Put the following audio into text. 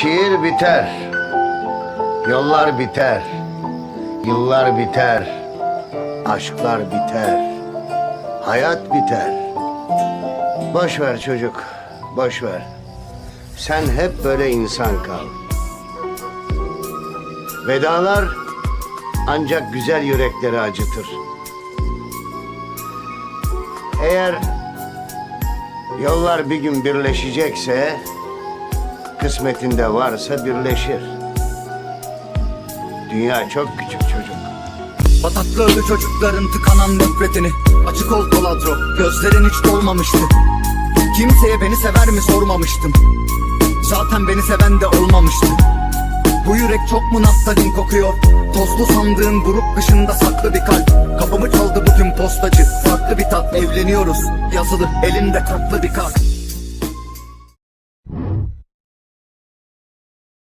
Şiir biter. Yollar biter. Yıllar biter. Aşklar biter. Hayat biter. Boş ver çocuk. Boş ver. Sen hep böyle insan kal. Vedalar ancak güzel yürekleri acıtır. Eğer yollar bir gün birleşecekse kısmetinde varsa birleşir. Dünya çok küçük çocuk. Batakladı çocukların tıkanan nefretini. Açık ol koladro gözlerin hiç dolmamıştı. Kimseye beni sever mi sormamıştım. Zaten beni seven de olmamıştı. Bu yürek çok mu naftalin kokuyor? Tozlu sandığın grup dışında saklı bir kalp. Kapımı çaldı bugün postacı Farklı bir tat. Evleniyoruz Yazılı elinde tatlı bir kart